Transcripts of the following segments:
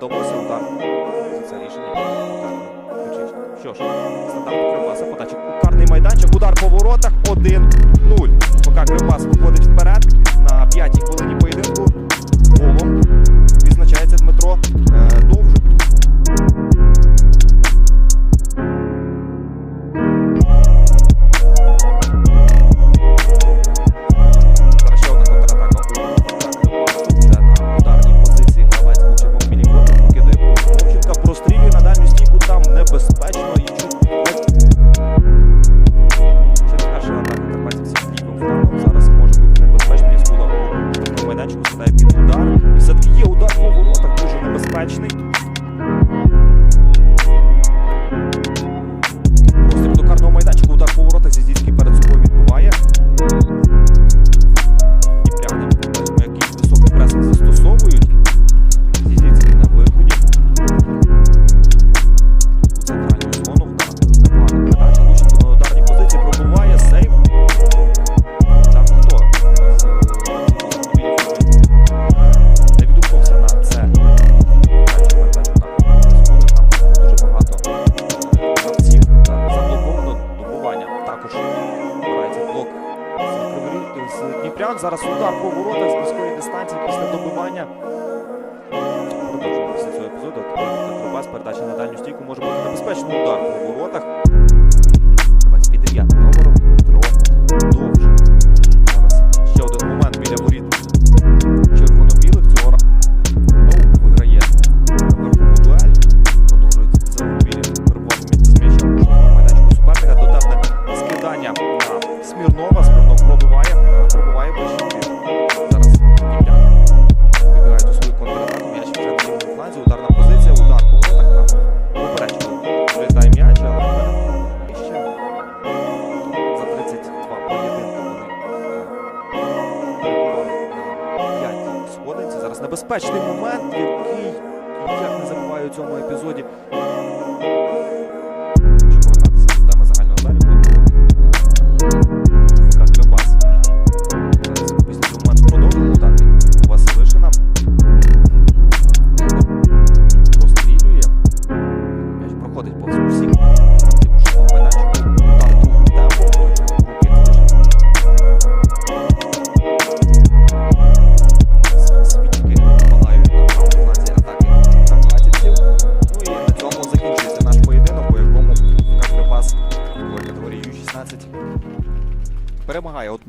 добре удар. Це рішення. Що ж, стандарт Кривбаса подача. Карний майданчик, удар по воротах 1-0. Поки Кривбас виходить вперед. Також грається блок з Дніпрян. Зараз удар по воротах з близької дистанції після добивання. Продовжуємо після цього епізоду. Кривбас передача на дальню стійку може бути небезпечний удар по воротах. Зараз небезпечний момент, який як не забуваю у цьому епізоді. Перемагає. От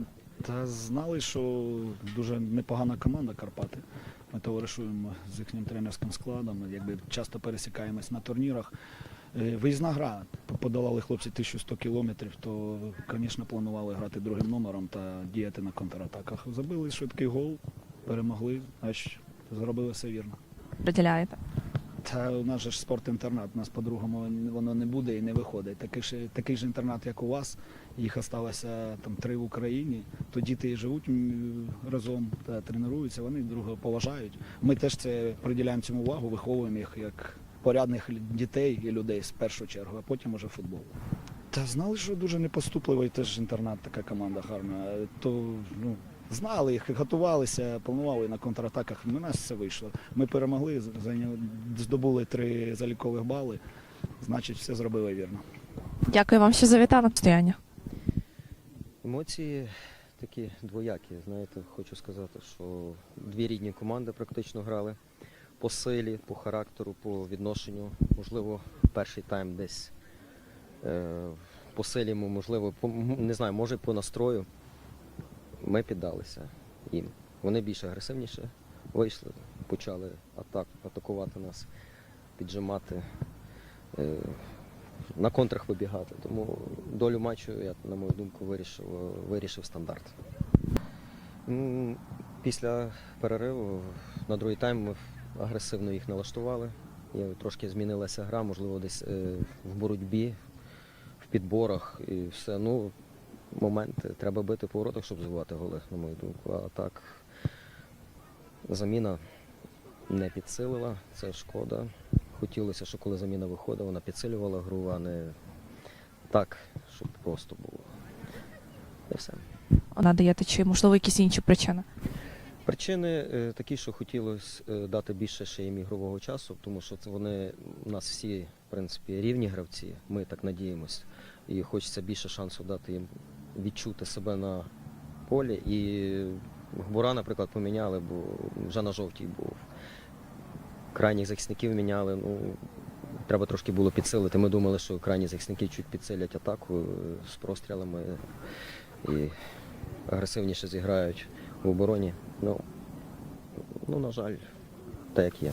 Та знали, що дуже непогана команда Карпати. Ми товаришуємо з їхнім тренерським складом, якби часто пересікаємось на турнірах. Е, Виїзна гра. Подолали хлопці 1100 кілометрів, то, звісно, планували грати другим номером та діяти на контратаках. Забили швидкий гол, перемогли, аж зробили все вірно. приділяєте? Та у нас же ж спорт-інтернат, у нас по-другому воно не буде і не виходить. Такий ж, такий ж інтернат, як у вас, їх осталося там три в Україні, то діти і живуть разом та тренуються, вони друга поважають. Ми теж це приділяємо цьому увагу, виховуємо їх як порядних дітей і людей в першу чергу, а потім уже футбол. Та знали, що дуже непоступливий теж інтернат, така команда гарна. То ну, знали їх, готувалися, планували на контратаках. У нас все вийшло. Ми перемогли, здобули три залікових бали. Значить, все зробили вірно. Дякую вам, що завітали на стояння. Емоції такі двоякі. Знаєте, хочу сказати, що дві рідні команди практично грали по силі, по характеру, по відношенню. Можливо, перший тайм десь е, по силі, можливо, по, не знаю, може по настрою. Ми піддалися їм. Вони більш агресивніше вийшли, почали атак, атакувати нас, піджимати. Е, на контрах вибігати. Тому долю матчу, я, на мою думку, вирішив, вирішив стандарт. Після перериву на другий тайм ми агресивно їх налаштували. І трошки змінилася гра, можливо, десь е, в боротьбі, в підборах і все. Ну, моменти. Треба бити по воротах, щоб забивати голи, на мою думку. А так заміна не підсилила, це шкода. Хотілося, щоб коли заміна виходила, вона підсилювала гру, а не так, щоб просто було. І все. Надаєте чи можливо якісь інші причини? Причини е, такі, що хотілося е, дати більше ще їм ігрового часу, тому що вони у нас всі, в принципі, рівні гравці. Ми так надіємось. І хочеться більше шансу дати їм відчути себе на полі. І Гбура, наприклад, поміняли, бо вже на жовтій був. Крайніх захисників міняли. Ну, треба трошки було підсилити. Ми думали, що крайні захисники чуть підсилять атаку е, з прострілами і агресивніше зіграють в обороні. Ну, ну на жаль, так як є.